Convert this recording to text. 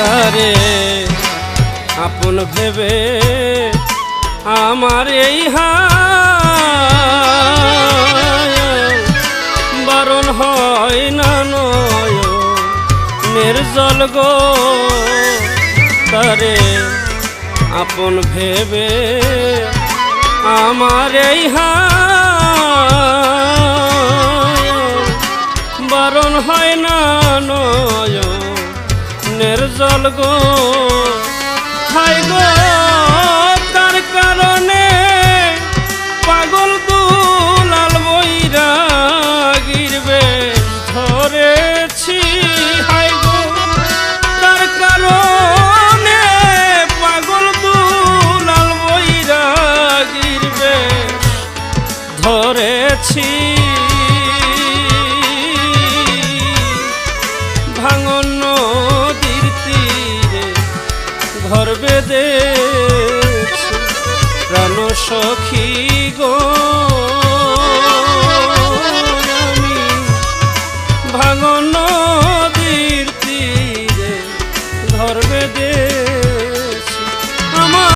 তারে আপন ভেবে আমার এই বারণ হয় না নয় নির্জল গো তারে। আপন ভেবে আমার এই বারণ হয় না নয় নির্জল গো। হাই গো, তার কারণে পাগল দুলাল বইরা গিরবে ধরেছি। হাই গো, তার কারণে পাগল দুলাল বইরা গিরবে ধরেছি। ঘর বেদে প্রাণ সখী গো ভাঙন